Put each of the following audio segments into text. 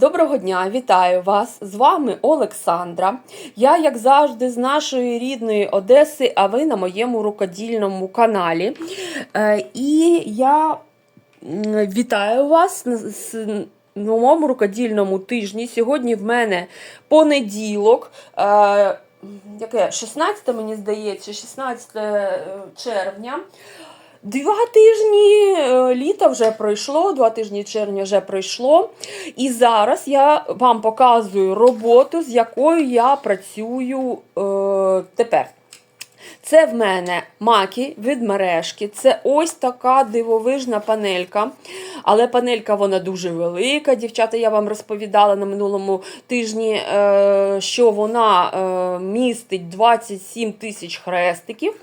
Доброго дня, вітаю вас! З вами Олександра. Я, як завжди, з нашої рідної Одеси, а ви на моєму рукодільному каналі. Е, І я вітаю вас с- новому рукодільному тижні. Сьогодні в мене понеділок. е, Яке 16, мені здається, 16 червня. Два тижні е, літа вже пройшло, два тижні червня вже пройшло. І зараз я вам показую роботу, з якою я працюю е, тепер. Це в мене маки від мережки. Це ось така дивовижна панелька. Але панелька вона дуже велика. Дівчата, я вам розповідала на минулому тижні, е, що вона е, містить 27 тисяч хрестиків.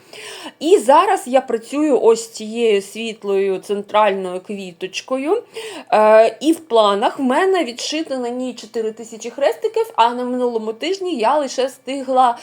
І зараз я працюю ось цією світлою центральною квіточкою. Е, і в планах в мене відшито на ній 4 тисячі хрестиків, а на минулому тижні я лише встигла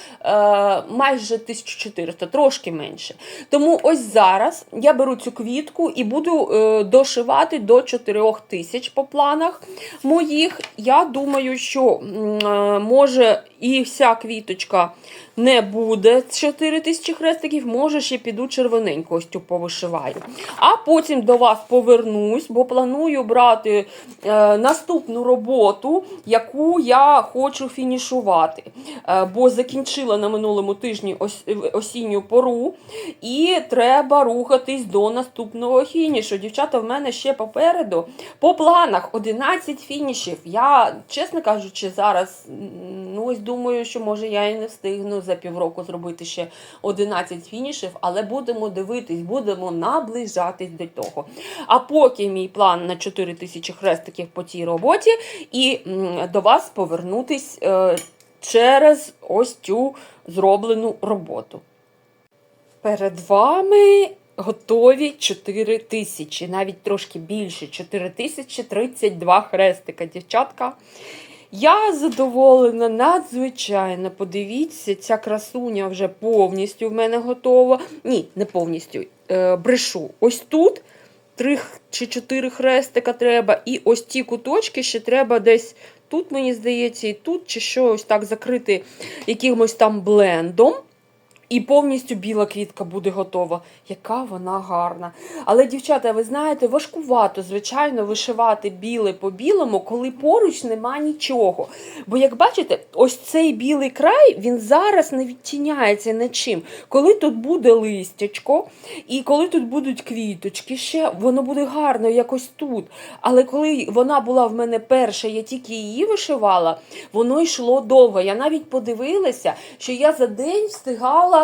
майже 1400, трошки менше. Тому ось зараз я беру цю квітку і буду е, дошивати до 4 тисяч по планах моїх. Я думаю, що е, може і вся квіточка не буде 4 тисячі хрестиків, може ще піду червоненьку повишиваю. А потім до вас повернусь, бо планую брати е, наступну роботу, яку я хочу фінішувати. Е, бо закінчила на минулому тижні ос, осінню пору, і треба рухатись до наступного фінішу. Дівчата, в мене ще попереду по планах 11 фінішів. Я, чесно кажучи, зараз ну ось думаю, що може я і не встигну за півроку зробити ще 11 фінішів, але будемо дивитись, будемо наближатись до того. А поки мій план на 4 тисячі хрестиків по цій роботі, і до вас повернутись е, через ось цю зроблену роботу. Перед вами готові 4 тисячі, навіть трошки більше 4 тисячі 32 хрестика, дівчатка. Я задоволена надзвичайно. Подивіться, ця красуня вже повністю в мене готова. Ні, не повністю. Е, брешу. Ось тут три чи чотири хрестика треба, і ось ті куточки ще треба десь тут, мені здається, і тут, чи що ось так закрити якимось там блендом. І повністю біла квітка буде готова. Яка вона гарна. Але, дівчата, ви знаєте, важкувато, звичайно, вишивати біле по білому, коли поруч нема нічого. Бо, як бачите, ось цей білий край він зараз не відтіняється нічим. Коли тут буде листячко, і коли тут будуть квіточки, ще воно буде гарно якось тут. Але коли вона була в мене перша, я тільки її вишивала, воно йшло довго. Я навіть подивилася, що я за день встигала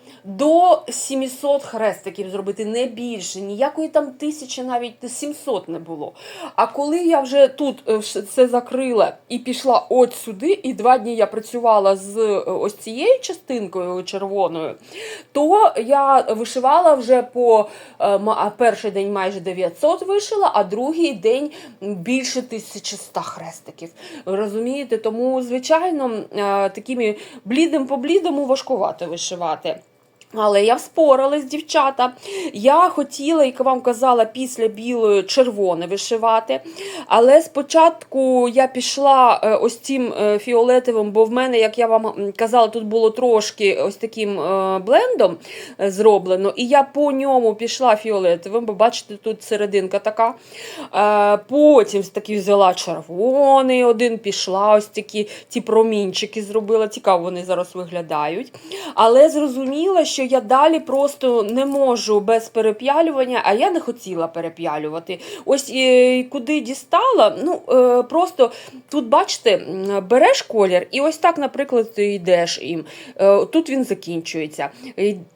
до 700 хрестиків зробити, не більше. Ніякої там тисячі, навіть 700 не було. А коли я вже тут е, це закрила і пішла от сюди, і два дні я працювала з е, ось цією частинкою червоною, то я вишивала вже по е, перший день майже 900 вишила, а другий день більше 1100 хрестиків. Розумієте? Тому, звичайно, такими блідим по блідому важкувато вишивати. Але я вспоралась, дівчата. Я хотіла, як вам казала, після білої червоне вишивати. Але спочатку я пішла е, ось цим е, фіолетовим, бо в мене, як я вам казала, тут було трошки ось таким е, блендом зроблено. І я по ньому пішла фіолетовим, бо бачите, тут серединка така. Потім таки взяла червоний один, пішла ось такі ті промінчики зробила. Цікаво, вони зараз виглядають. Але зрозуміла, що я далі просто не можу без переп'ялювання, а я не хотіла переп'ялювати. Ось е, куди дістала, ну е, просто тут, бачите, береш колір, і ось так, наприклад, ти йдеш їм. Е, Тут він закінчується.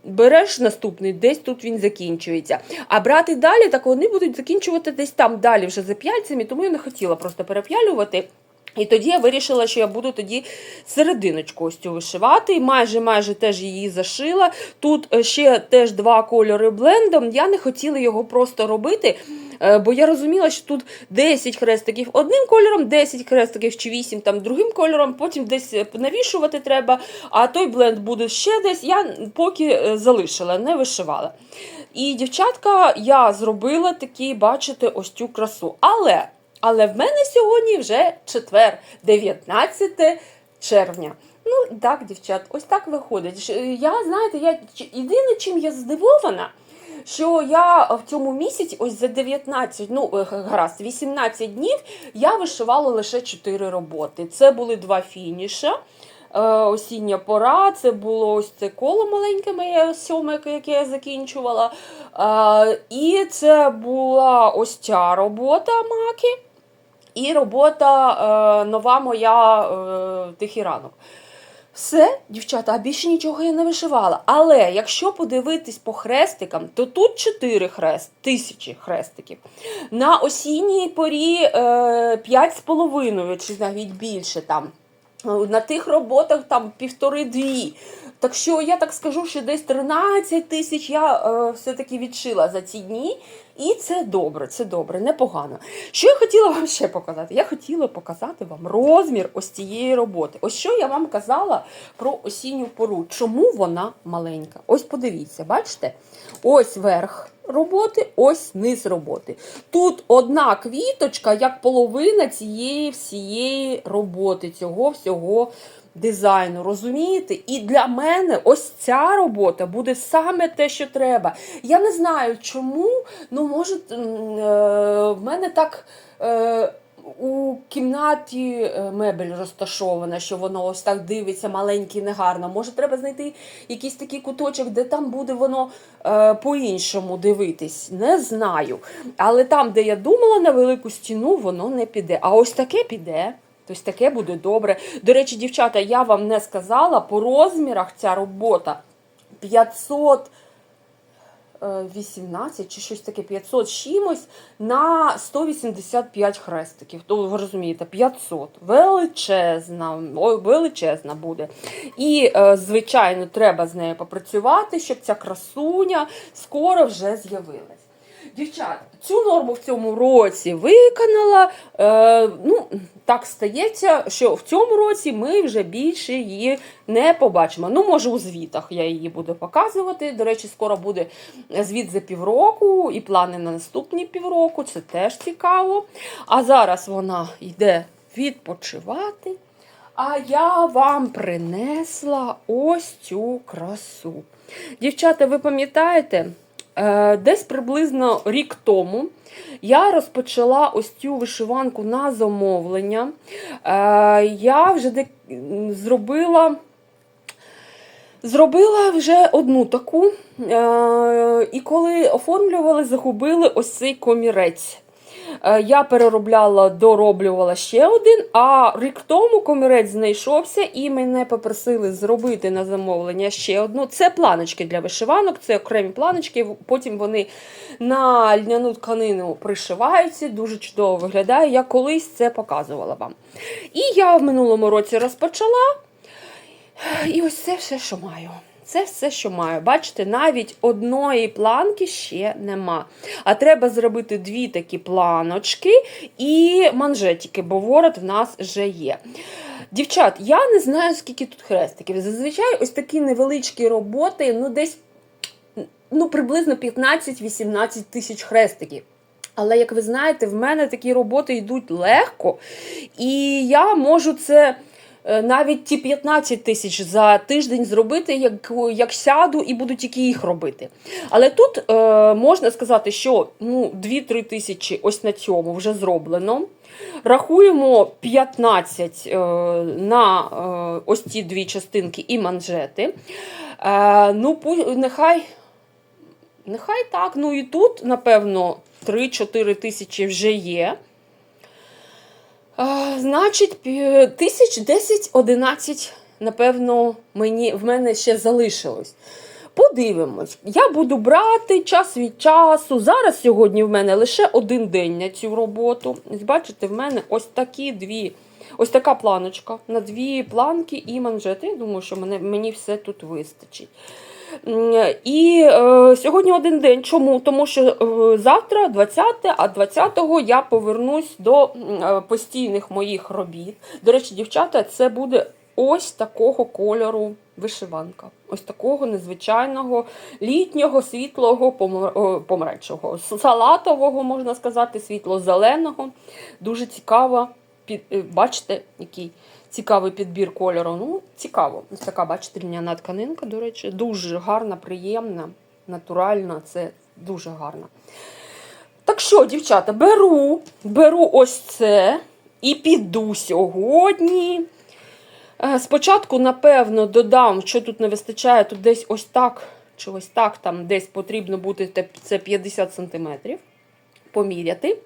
Береш наступний, десь тут він закінчується. А брати далі, так вони будуть закінчувати десь там далі вже за п'яльцями, тому я не хотіла просто переп'ялювати. І тоді я вирішила, що я буду тоді серединочку ось цю вишивати. І майже майже теж її зашила. Тут е, ще теж два кольори блендом. Я не хотіла його просто робити. е, Бо я розуміла, що тут 10 хрестиків одним кольором, 10 хрестиків чи 8 там другим кольором, потім десь е, навішувати треба, а той бленд буде ще десь. Я поки залишила, не вишивала. І, дівчатка, я зробила такі, бачите, ось цю красу. Але Але в мене сьогодні вже четвер, 19 червня. Ну, так, дівчат, ось так виходить. Е, Я, знаєте, я єдине, чим я здивована, що я в цьому місяці, ось за 19, ну е, гаразд, 18 днів, я вишивала лише 4 роботи. Це були два фініша. е, Осіння пора, це було ось це коло маленьке моє сьоме, яке я закінчувала. І це була ось ця робота маки, і робота е, нова моя е, тихий ранок. Все, дівчата, а більше нічого я не вишивала. Але якщо подивитись по хрестикам, то тут 4 хрест, тисячі хрестиків. На осінній порі е, 5,5 чи навіть більше там. Е, На тих роботах там півтори-дві. Так що я так скажу, що десь 13 тисяч я е, все-таки відшила за ці дні. І це добре, це добре, непогано. Що я хотіла вам ще показати? Я хотіла показати вам розмір ось цієї роботи. Ось що я вам казала про осінню пору. Чому вона маленька? Ось подивіться, бачите? Ось верх роботи, ось низ роботи. Тут одна квіточка, як половина цієї всієї роботи, цього всього дизайну. Розумієте? І для мене ось ця робота буде саме те, що треба. Я не знаю чому, ну може е, в мене так. Е, у кімнаті е, мебель розташована, що воно ось так дивиться маленьке негарно. Може, треба знайти якийсь такий куточок, де там буде воно е, по-іншому дивитись. Не знаю. Але там, де я думала на велику стіну, воно не піде. А ось таке піде. Тобто таке буде добре. До речі, дівчата, я вам не сказала, по розмірах ця робота 500. е, 18 чи щось таке 500 чимось на 185 хрестиків. То ви розумієте, 500. Величезна, величезна буде. І, е, звичайно, треба з нею попрацювати, щоб ця красуня скоро вже з'явилась. Дівчат, цю норму в цьому році виконала. Е, ну, так стається, що в цьому році ми вже більше її не побачимо. Ну, може, у звітах я її буду показувати. До речі, скоро буде звіт за півроку і плани на наступні півроку. Це теж цікаво. А зараз вона йде відпочивати. А я вам принесла ось цю красу. Дівчата, ви пам'ятаєте? Е, Десь приблизно рік тому я розпочала ось цю вишиванку на замовлення. Е, Я вже зробила. Зробила вже одну таку, е, і коли оформлювали, загубили ось цей комірець. Е, Я переробляла, дороблювала ще один, а рік тому комірець знайшовся і мене попросили зробити на замовлення ще одну. Це планочки для вишиванок, це окремі планочки. Потім вони на льняну тканину пришиваються, дуже чудово виглядає. Я колись це показувала вам. І я в минулому році розпочала. І ось це все, що маю. Це все, що маю. Бачите, навіть одної планки ще нема. А треба зробити дві такі планочки і манжетики, бо ворот в нас вже є. Дівчат, я не знаю, скільки тут хрестиків. Зазвичай ось такі невеличкі роботи, ну десь ну, приблизно 15-18 тисяч хрестиків. Але, як ви знаєте, в мене такі роботи йдуть легко, і я можу це навіть ті 15 тисяч за тиждень зробити, як, як сяду і буду тільки їх робити. Але тут е, можна сказати, що ну, 2-3 тисячі ось на цьому вже зроблено. Рахуємо 15 е, на е, ось ці дві частинки і манжети. Е, ну, нехай Нехай так. Ну і тут, напевно, 3-4 тисячі вже є. Значить, тисяч 10-11, напевно, мені, в мене ще залишилось. Подивимось. Я буду брати час від часу. Зараз сьогодні в мене лише один день на цю роботу. Бачите, в мене ось такі дві. Ось така планочка на дві планки і манжети. Я думаю, що мене, мені все тут вистачить. І е, сьогодні один день. Чому? Тому що е, завтра, 20, а 20-го я повернусь до е, постійних моїх робіт. До речі, дівчата, це буде ось такого кольору вишиванка. Ось такого незвичайного літнього, світлого, помар- помаранчевого, салатового, можна сказати, світло-зеленого. Дуже цікаво. Під, е, бачите, який цікавий підбір кольору. Ну, цікаво. Ось така, бачите, льняна тканинка, до речі, дуже гарна, приємна, натуральна. Це дуже гарно. Так що, дівчата, беру, беру ось це і піду сьогодні. Е, Спочатку, напевно, додам, що тут не вистачає, тут десь ось так, чи ось так, там десь потрібно бути це 50 см. Поміряти.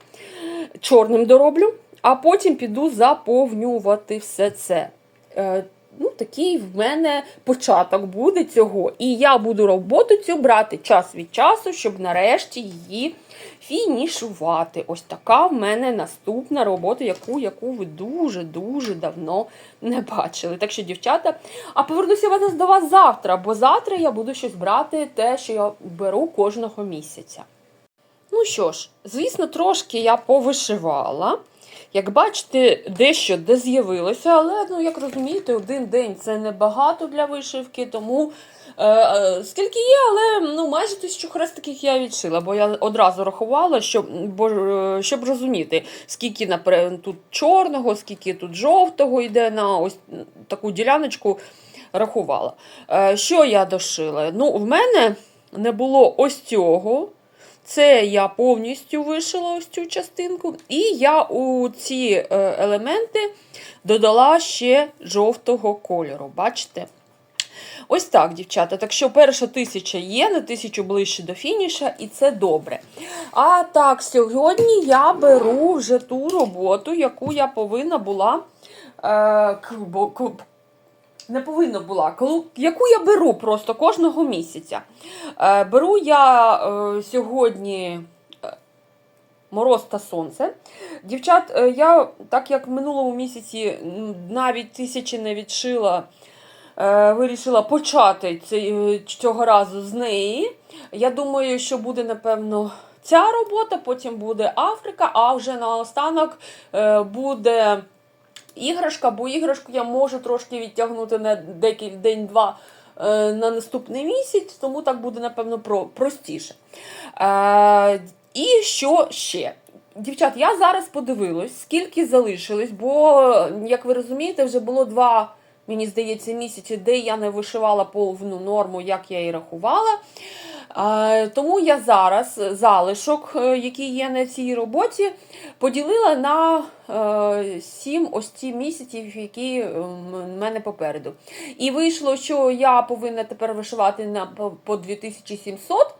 Чорним дороблю, а потім піду заповнювати все це. Е, Ну, такий в мене початок буде цього. І я буду роботу цю брати час від часу, щоб нарешті її фінішувати. Ось така в мене наступна робота, яку, яку ви дуже-дуже давно не бачили. Так що, дівчата, а повернуся до вас завтра, бо завтра я буду щось брати, те, що я беру кожного місяця. Ну що ж, звісно, трошки я повишивала. Як бачите, дещо де з'явилося, але, ну, як розумієте, один день це небагато для вишивки, тому е, е, скільки є, але ну, майже тисячу хрестиків я відшила, бо я одразу рахувала, щоб, бо, е, щоб розуміти, скільки наприклад, тут чорного, скільки тут жовтого йде на ось таку діляночку рахувала. Е, що я дошила? Ну, в мене не було ось цього. Це я повністю вишила ось цю частинку, і я у ці е, елементи додала ще жовтого кольору. Бачите? Ось так, дівчата. Так що перша тисяча є, на тисячу ближче до фініша, і це добре. А так, сьогодні я беру вже ту роботу, яку я повинна була. Не повинна була, яку я беру просто кожного місяця. Е, беру я е, сьогодні е, мороз та сонце. Дівчат, я, так як в минулому місяці навіть тисячі не відшила, вирішила почати цього разу з неї. Я думаю, що буде, напевно, ця робота, потім буде Африка, а вже наостанок буде іграшка, бо іграшку я можу трошки відтягнути на декілька день-два е, на наступний місяць, тому так буде, напевно, про, простіше. Е, і що ще? Дівчат, я зараз подивилась, скільки залишилось, бо, як ви розумієте, вже було два, мені здається, місяці, де я не вишивала повну норму, як я і рахувала. Е, Тому я зараз залишок, е, який є на цій роботі, поділила на е, сім ось ці місяців, які е, в мене попереду. І вийшло, що я повинна тепер вишивати на по- по 2700,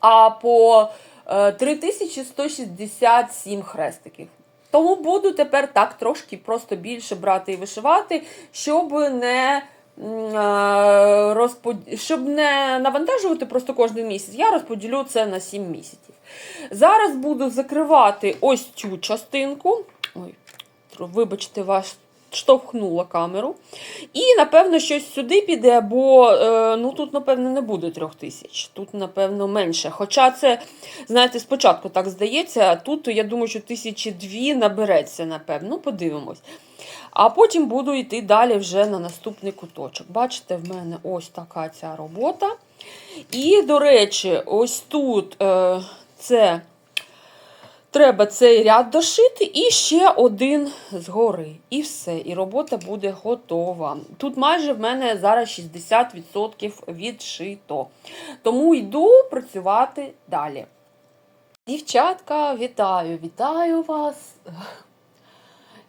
а по е, 3167 хрестиків. Тому буду тепер так трошки просто більше брати і вишивати, щоб не. Е, розпод- Щоб не навантажувати просто кожен місяць, я розподілю це на 7 місяців. Зараз буду закривати ось цю частинку. Ой, вибачте, вас штовхнула камеру. І, напевно, щось сюди піде, бо е, ну, тут, напевно, не буде трьох тисяч. Тут, напевно, менше. Хоча це, знаєте, спочатку так здається, тут, я думаю, що тисячі дві набереться, напевно. Ну, подивимось. А потім буду йти далі вже на наступний куточок. Бачите, в мене ось така ця робота. І, до речі, ось тут е, це треба цей ряд дошити і ще один згори. І все. І робота буде готова. Тут майже в мене зараз 60% відшито. Тому йду працювати далі. Дівчатка, вітаю, вітаю вас.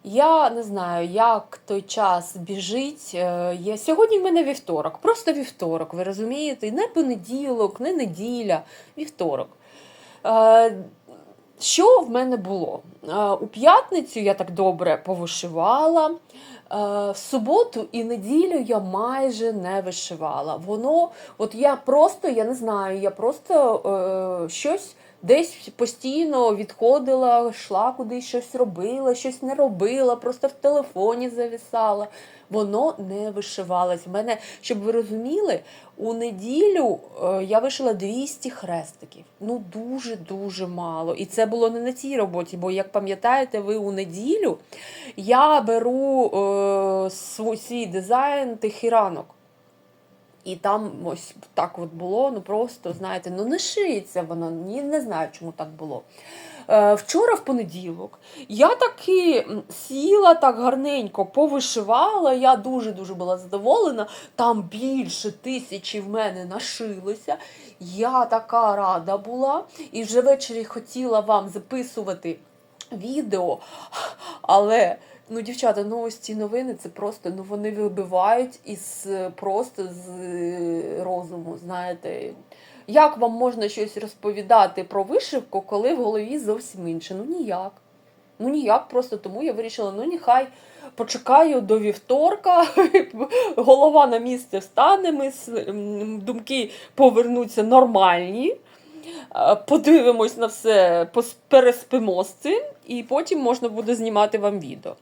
Я не знаю, як той час біжить. Е, Є... Сьогодні в мене вівторок, просто вівторок, ви розумієте? Не понеділок, не неділя, вівторок. Е, Що в мене було? Е, У п'ятницю я так добре повишивала. В суботу і неділю я майже не вишивала. Воно, от я просто, я не знаю, я просто е, щось десь постійно відходила, йшла кудись щось робила, щось не робила, просто в телефоні зависала. Воно не вишивалось. В мене, щоб ви розуміли, у неділю е, я вишила 200 хрестиків. Ну дуже-дуже мало. І це було не на цій роботі, бо, як пам'ятаєте, ви у неділю я беру е, свій дизайн тихий ранок. І там ось так от було, ну просто, знаєте, ну не шиється воно, ні, не знаю, чому так було. Е, вчора, в понеділок, я таки сіла так гарненько, повишивала, я дуже-дуже була задоволена. Там більше тисячі в мене нашилося. Я така рада була. І вже ввечері хотіла вам записувати відео, але. Ну, дівчата, ну ось ці новини це просто ну вони вибивають із е, просто з е, розуму. Знаєте, як вам можна щось розповідати про вишивку, коли в голові зовсім інше? Ну ніяк. Ну ніяк, просто тому я вирішила, ну нехай почекаю до вівторка, голова на місце встане, ми думки повернуться нормальні. Е, Подивимось на все, переспимо з цим, і потім можна буде знімати вам відео.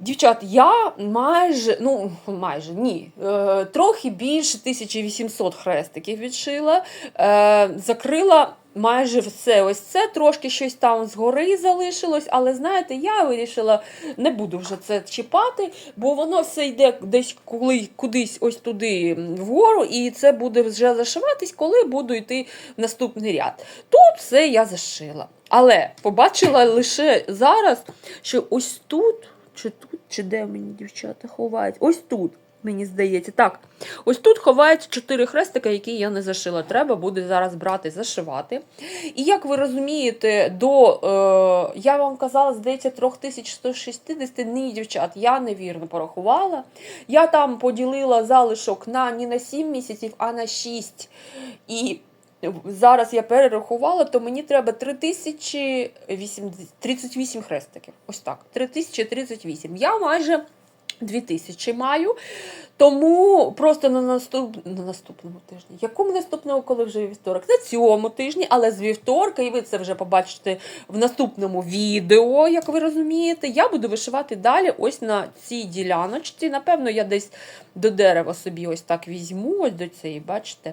Дівчат, я майже, ну майже ні, е, трохи більше 1800 хрестиків відшила, е, закрила майже все. Ось це трошки щось там згори залишилось, але знаєте, я вирішила, не буду вже це чіпати, бо воно все йде десь коли, кудись ось туди вгору, і це буде вже зашиватись, коли буду йти в наступний ряд. Тут все я зашила. Але побачила лише зараз, що ось тут, чи тут, чи де мені дівчата ховають? Ось тут. Мені здається, так. Ось тут ховаються чотири хрестика, які я не зашила. Треба буде зараз брати, зашивати. І як ви розумієте, до е, я вам казала, здається, 3160, ні, дівчат, я невірно порахувала. Я там поділила залишок на не на 7 місяців, а на 6. І зараз я перерахувала, то мені треба 3038 хрестиків. Ось так. 3038. Я майже 2000 маю. Тому просто на, наступ... на наступному тижні. Якому наступному, коли вже вівторок? На цьому тижні, але з вівторка, і ви це вже побачите в наступному відео, як ви розумієте, я буду вишивати далі ось на цій діляночці. Напевно, я десь до дерева собі ось так візьму, ось до цієї, бачите,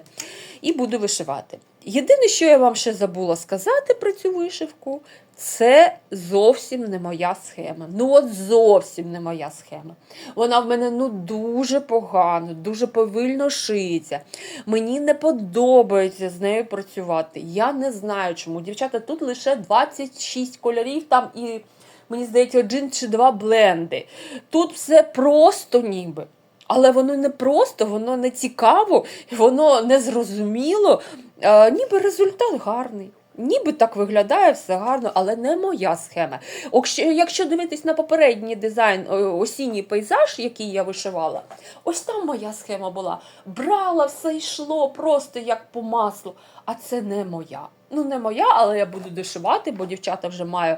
і буду вишивати. Єдине, що я вам ще забула сказати про цю вишивку, це зовсім не моя схема. Ну, от зовсім не моя схема. Вона в мене ну дуже погано, дуже повільно шиється. Мені не подобається з нею працювати. Я не знаю чому. Дівчата, тут лише 26 кольорів, там і, мені здається, один чи два бленди. Тут все просто ніби. Але воно не просто, воно не цікаво, воно не зрозуміло. Е, ніби результат гарний. Ніби так виглядає все гарно, але не моя схема. Якщо, дивитись на попередній дизайн осінній пейзаж, який я вишивала, ось там моя схема була. Брала, все йшло просто як по маслу. А це не моя. Ну, не моя, але я буду дошивати, бо дівчата вже маю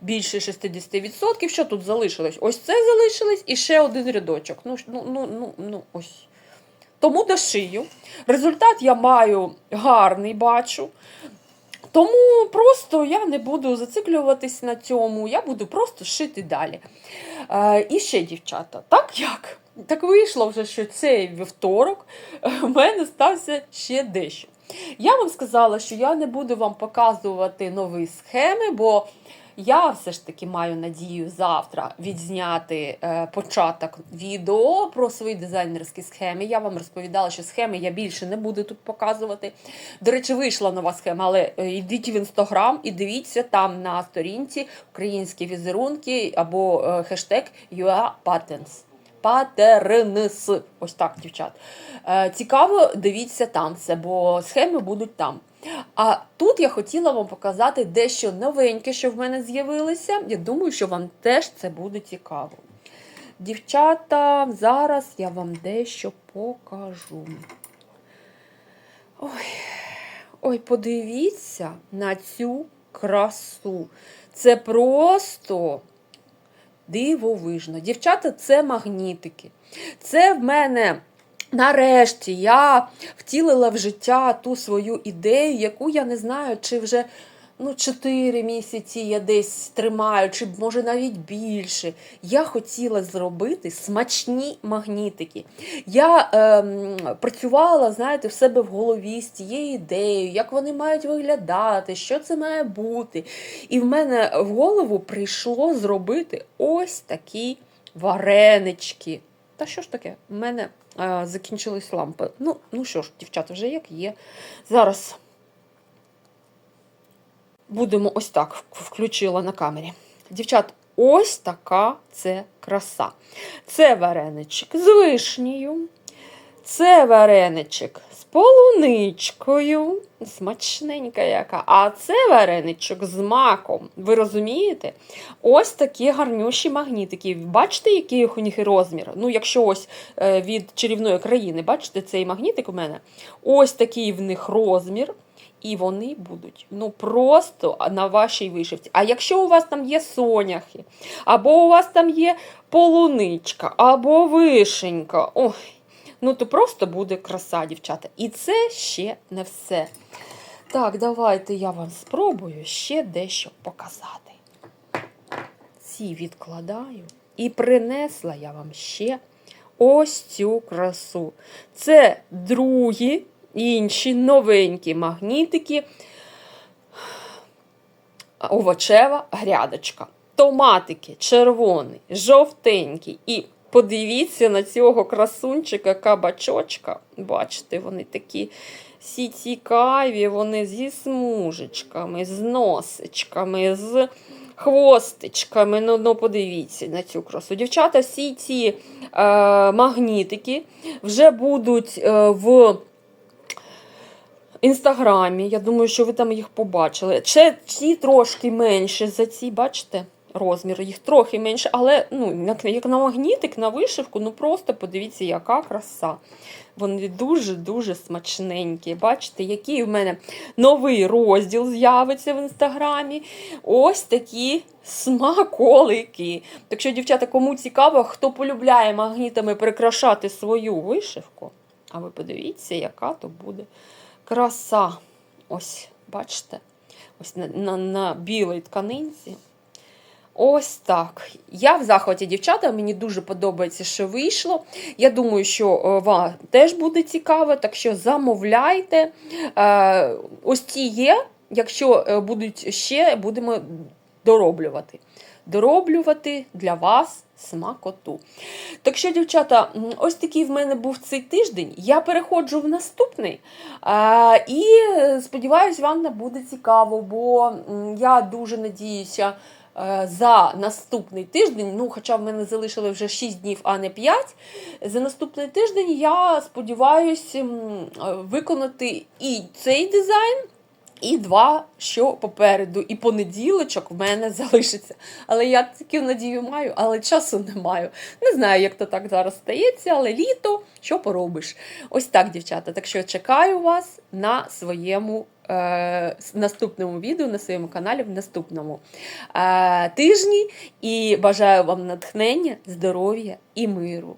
більше 60%. Що тут залишилось? Ось це залишилось і ще один рядочок. Ну, ну, ну, ну, ну ось. Тому дошию. Результат я маю гарний, бачу. Тому просто я не буду зациклюватись на цьому, я буду просто шити далі. Е, і ще, дівчата, так як? Так вийшло вже, що цей вівторок е, в мене стався ще дещо. Я вам сказала, що я не буду вам показувати нові схеми, бо я все ж таки маю надію завтра відзняти е, початок відео про свої дизайнерські схеми. Я вам розповідала, що схеми я більше не буду тут показувати. До речі, вийшла нова схема, але е, йдіть в інстаграм і дивіться там на сторінці українські візерунки або е, хештег UA Patterns. Патернс. Ось так, дівчат. Е, цікаво, дивіться там все, бо схеми будуть там. А тут я хотіла вам показати дещо новеньке, що в мене з'явилося. Я думаю, що вам теж це буде цікаво. Дівчата, зараз я вам дещо покажу. Ой, ой, подивіться на цю красу. Це просто дивовижно. Дівчата, це магнітики. Це в мене Нарешті я втілила в життя ту свою ідею, яку я не знаю, чи вже ну, 4 місяці я десь тримаю, чи може навіть більше. Я хотіла зробити смачні магнітики. Я ем, працювала, знаєте, в себе в голові з цією ідеєю, як вони мають виглядати, що це має бути. І в мене в голову прийшло зробити ось такі варенички. Та що ж таке? У мене е, закінчились лампи. Ну, ну що ж, дівчата, вже як є. Зараз будемо ось так включила на камері. Дівчат, ось така це краса. Це вареничок з вишнею. Це вареничок з полуничкою. Смачненька яка. А це вареничок з маком. Ви розумієте? Ось такі гарнющі магнітики. Бачите, який у них розмір? Ну, якщо ось е, від чарівної країни, бачите, цей магнітик у мене? Ось такий в них розмір. І вони будуть ну просто на вашій вишивці. А якщо у вас там є соняхи, або у вас там є полуничка, або вишенька, ой, ну то просто буде краса, дівчата. І це ще не все. Так, давайте я вам спробую ще дещо показати. Ці відкладаю. І принесла я вам ще ось цю красу. Це другі інші новенькі магнітики. Овочева грядочка. Томатики червоний, жовтенький. І подивіться на цього красунчика кабачочка. Бачите, вони такі всі цікаві, вони зі смужечками, з носичками, з хвостичками. Ну, ну подивіться на цю красу. Дівчата, всі ці е, магнітики вже будуть е, в інстаграмі. Я думаю, що ви там їх побачили. Ще ці трошки менше за ці, бачите? Розмір їх трохи менше, але ну, як, на магнітик, на вишивку, ну просто подивіться, яка краса. Вони дуже-дуже смачненькі. Бачите, який в мене новий розділ з'явиться в інстаграмі. Ось такі смаколики. Так що, дівчата, кому цікаво, хто полюбляє магнітами прикрашати свою вишивку, а ви подивіться, яка то буде краса. Ось, бачите, ось на, на, на білій тканинці. Ось так. Я в захваті, дівчата, мені дуже подобається, що вийшло. Я думаю, що е, вам теж буде цікаво, так що замовляйте. Е, Ось ці є. Якщо е, будуть ще, будемо дороблювати. Дороблювати для вас смакоту. Так що, дівчата, ось такий в мене був цей тиждень. Я переходжу в наступний. І е, сподіваюсь, вам не буде цікаво, бо я дуже надіюся. е, За наступний тиждень, ну, хоча в мене залишили вже 6 днів, а не 5, за наступний тиждень я сподіваюся е, виконати і цей дизайн, і два, що попереду, і понеділочок в мене залишиться. Але я таку надію маю, але часу не маю. Не знаю, як то так зараз стається, але літо, що поробиш. Ось так, дівчата. Так що чекаю вас на своєму е, наступному відео, на своєму каналі в наступному е, тижні. І бажаю вам натхнення, здоров'я і миру.